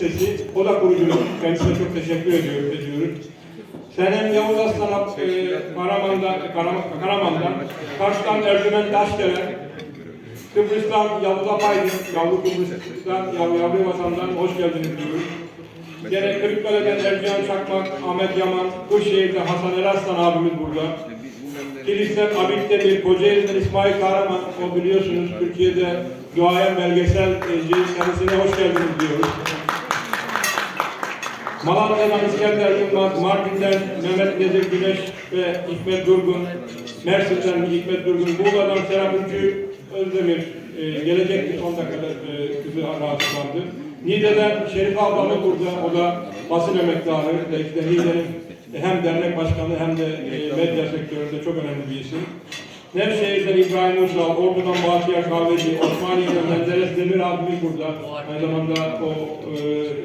Sesi. O da kurucumuz. Kendisine çok teşekkür ediyor, ediyoruz. Senem Yavuz Aslan e, Karaman'dan, Karaman, Karaman'dan, Kars'tan Ercüment Taşdelen, Kıbrıs'tan Yavuz Apaydın, Yavru Kıbrıs'tan, Yavru, Yavru Vatan'dan hoş geldiniz diyoruz. Gene Kırıkkale'den Ercan Çakmak, Ahmet Yaman, Kırşehir'de Hasan Eraslan abimiz burada. Kilis'ten Abid Demir, Kocaeli'den İsmail Kahraman, o biliyorsunuz Türkiye'de duayen belgeselci, kendisine hoş geldiniz diyoruz. Malatya'dan İskender Yılmaz, Mardin'den Mehmet Nezir Güneş ve Hikmet Durgun, Mersin'den Hikmet Durgun, Muğla'dan Serap Ülkü Özdemir, e, gelecekti son dakikada e, kızı rahatsızlandı. Niğde'den Şerif ablamı burada, o da basın emektarı, belki de Niğde'nin hem dernek başkanı hem de e, medya sektöründe çok önemli bir isim. Nevşehir'den İbrahim Uysal, Ordu'dan Bahtiyar Kahveci, Osmaniye'den Menderes Demir abimiz burada. Aynı zamanda o e,